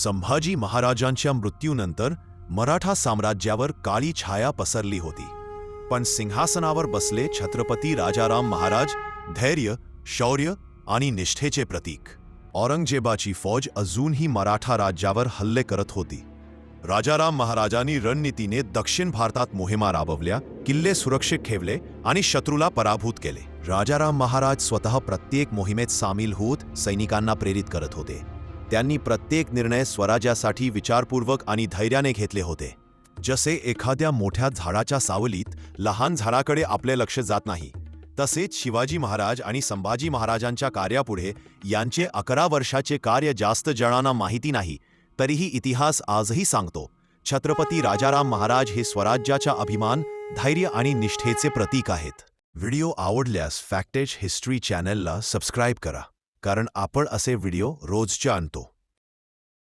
संभाजी महाराजांच्या मृत्यूनंतर मराठा साम्राज्यावर काळी छाया पसरली होती. पण सिंहासनावर बसले छत्रपती राजाराम महाराज धैर्य शौर्य आणि निष्ठेचे प्रतीक. औरंगजेबाची फौज अजूनही मराठा राज्यावर हल्ले करत होती. राजाराम महाराजांनी रणनीतीने दक्षिण भारतात मोहिमा राबवल्या किल्ले सुरक्षित ठेवले आणि शत्रूला पराभूत केले. राजाराम महाराज स्वतः प्रत्येक मोहिमेत सामील होत सैनिकांना प्रेरित करत होते. त्यांनी प्रत्येक निर्णय स्वराज्यासाठी विचारपूर्वक आणि धैर्याने घेतले होते. जसे एखाद्या मोठ्या झाडाच्या सावलीत लहान झाडाकडे आपले लक्ष जात नाही तसेच शिवाजी महाराज आणि संभाजी महाराजांच्या कार्यापुढे यांचे अकरा वर्षाचे कार्य जास्त जणांना माहिती नाही तरीही इतिहास आजही सांगतो. छत्रपती राजाराम महाराज हे स्वराज्याच्या अभिमान धैर्य आणि निष्ठेचे प्रतीक आहेत. व्हिडिओ आवडल्यास फॅक्टेज हिस्ट्री चॅनलला सबस्क्राईब करा. कारण आपण असे व्हिडिओ रोजच्या आणतो.